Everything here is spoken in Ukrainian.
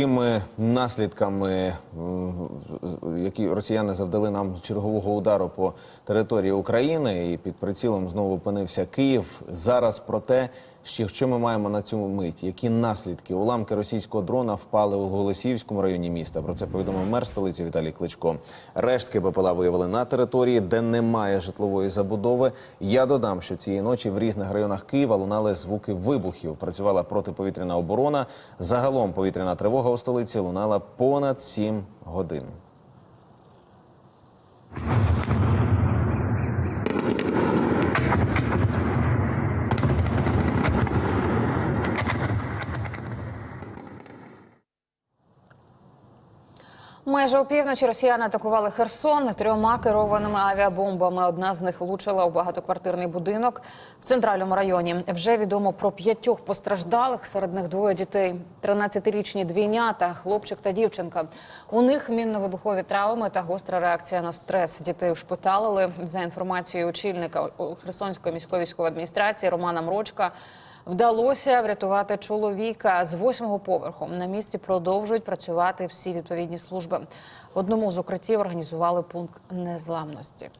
Якими наслідками, які росіяни завдали нам чергового удару по території України, і під прицілом знову опинився Київ. Зараз про те, що ми маємо на цю мить, які наслідки уламки російського дрона впали у Голосіївському районі міста. Про це повідомив мер столиці Віталій Кличко. Рештки БПЛА виявили на території, де немає житлової забудови. Я додам, що цієї ночі в різних районах Києва лунали звуки вибухів. Працювала протиповітряна оборона. Загалом повітряна тривога у столиці лунала понад 7 годин. Майже опівночі росіяни атакували Херсон трьома керованими авіабомбами. Одна з них влучила у багатоквартирний будинок в центральному районі. Вже відомо про п'ятьох постраждалих. Серед них двоє дітей: 13-річні двійнята, хлопчик та дівчинка. У них мінно-вибухові травми та гостра реакція на стрес. Дітей ушпиталили за інформацією очільника Херсонської міської військової адміністрації Романа Мрочка. Вдалося врятувати чоловіка з восьмого поверху. На місці продовжують працювати всі відповідні служби. В одному з укриттів організували пункт незламності.